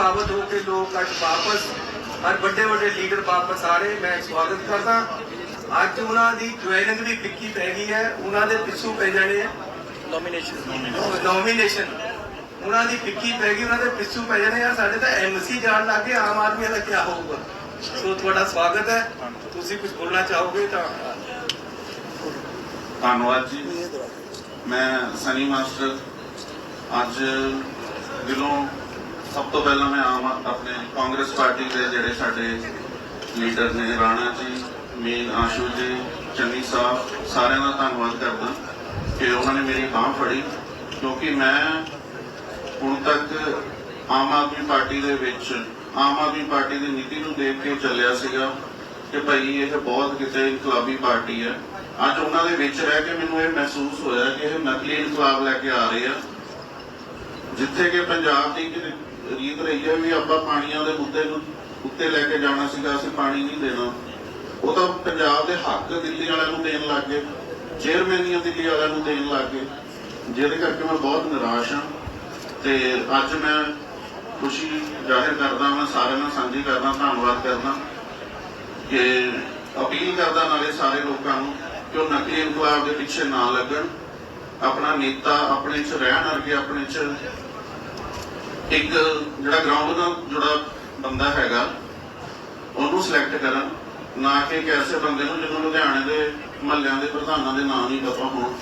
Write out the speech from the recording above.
ਪ੍ਰਭਾਵਿਤ ਹੋ ਕੇ ਲੋਕ ਅੱਜ ਵਾਪਸ ਹਰ ਵੱਡੇ ਵੱਡੇ ਲੀਡਰ ਵਾਪਸ ਆ ਰਹੇ ਮੈਂ ਸਵਾਗਤ ਕਰਦਾ। ਅੱਜ ਉਹਨਾਂ ਦੀ ਜੁਆਇਨਿੰਗ ਵੀ ਪਿੱਕੀ ਪੈ ਗਈ ਹੈ ਉਹਨਾਂ ਦੇ ਪਿੱਛੂ ਪੈ ਜਾਣੇ ਨੋਮੀਨੇਸ਼ਨ ਨੋਮੀਨੇਸ਼ਨ ਉਹਨਾਂ ਦੀ ਪਿੱਕੀ ਪੈ ਗਈ ਉਹਨਾਂ ਦੇ ਪਿੱਛੂ ਪੈ ਜਾਣੇ ਆ ਸਾਡੇ ਤਾਂ ਐਮਸੀ ਜਾਣ ਲੱਗੇ ਆਮ ਆਦਮੀ ਦਾ ਕੀ ਹੋਊਗਾ? ਸੋ ਤੁਹਾਡਾ ਸਵਾਗਤ ਹੈ। ਤੁਸੀਂ ਕੁਝ ਬੋਲਣਾ ਚਾਹੋਗੇ ਤਾਂ? ਧੰਨਵਾਦ ਜੀ। ਮੈਂ ਸਨੀ ਮਾਸਟਰ ਅੱਜ ਦਿਲੋਂ ਸਭ ਤੋਂ ਪਹਿਲਾਂ ਮੈਂ ਆਮ ਆਪਣੇ ਕਾਂਗਰਸ ਪਾਰਟੀ ਦੇ ਜਿਹੜੇ ਸਾਡੇ ਲੀਡਰ ਨੇ, ਰਾਣਾ ਜੀ, ਮੀਨ ਆਸ਼ੂ ਜੀ, ਚੰਨੀ ਸਾਹਿਬ, ਸਾਰਿਆਂ ਦਾ ਧੰਨਵਾਦ ਕਰਦਾ ਕਿ ਉਹਨਾਂ ਨੇ ਮੇਰੀ ਬਾਹ ਫੜੀ, ਕਿਉਂਕਿ ਮੈਂ ਹੁਣ ਤੱਕ ਆਮ ਆਦਮੀ ਪਾਰਟੀ ਦੇ ਵਿੱਚ, ਆਮ ਆਦਮੀ ਪਾਰਟੀ ਦੀ ਨੀਤੀ ਨੂੰ ਦੇਖ ਕੇ ਚੱਲਿਆ ਸੀਗਾ ਕਿ ਭਾਈ ਇਹ ਬਹੁਤ ਕਿਤੇ ਇਨਕਲਾਬੀ ਪਾਰਟੀ ਹੈ। ਅੱਜ ਉਹਨਾਂ ਦੇ ਵਿੱਚ ਰਹਿ ਕੇ ਮੈਨੂੰ ਇਹ ਮਹਿਸੂਸ ਹੋਇਆ ਕਿ ਇਹ ਨਕਲੀ ਇਨਕਲਾਬ ਲੈ ਕੇ ਆ ਰਹੇ ਆ। ਜਿੱਥੇ ਕਿ ਪੰਜਾਬ ਦੀ ਵੀ ਆਪਾਂ ਪਾਣੀਆਂ ਦੇ ਮੁੱਦੇ ਨੂੰ ਉੱਤੇ ਲੈ ਕੇ ਜਾਣਾ ਸੀਗਾ, ਅਸੀਂ ਪਾਣੀ ਨਹੀਂ ਦੇਣਾ। ਉਹ ਤਾਂ ਪੰਜਾਬ ਦੇ ਹੱਕ ਦਿੱਲੀ ਵਾਲਿਆਂ ਨੂੰ ਦੇਣ ਲੱਗ ਗਏ। ਚੇਅਰਮੈਨੀਆਂ ਦਿੱਲੀ ਵਾਲਿਆਂ ਨੂੰ ਦੇਣ ਲੱਗ ਗਏ। ਜਿਹਦੇ ਕਰਕੇ ਮੈਂ ਬਹੁਤ ਨਿਰਾਸ਼ ਹਾਂ। ਤੇ ਅੱਜ ਮੈਂ ਖੁਸ਼ੀ ਜ਼ਾਹਿਰ ਕਰਦਾ ਮੈਂ ਸਾਰਿਆਂ ਨਾਲ ਸਾਂਝੀ ਕਰਦਾ, ਧੰਨਵਾਦ ਕਰਦਾ। ਕਿ ਅਪੀਲ ਕਰਦਾ ਨਾਲੇ ਸਾਰੇ ਲੋਕਾਂ ਨੂੰ ਕਿ ਉਹ ਨਕਲੀ ਇਨਕਲਾਬ ਦੇ ਪਿੱਛੇ ਨਾ ਲੱਗਣ। ਆਪਣਾ ਨੇਤਾ ਆਪਣੇ ਚ ਰਹਿਣ ਅਰਗੇ ਆਪਣੇ ਚ ਇੱਕ ਜਿਹੜਾ ਗਰਾਊਂਡ ਦਾ ਜੁੜਾ ਬੰਦਾ ਹੈਗਾ, ਉਹਨੂੰ ਸਿਲੈਕਟ ਕਰਨ, ਨਾ ਕਿ ਇੱਕ ਐਸੇ ਬੰਦੇ ਨੂੰ, ਜਿਹਨੂੰ ਲੁਧਿਆਣੇ ਦੇ ਮਹੱਲਿਆਂ ਦੇ ਪ੍ਰਧਾਨਾਂ ਦੇ ਨਾਂ ਨਹੀਂ ਪਤਾ ਹੋਣ।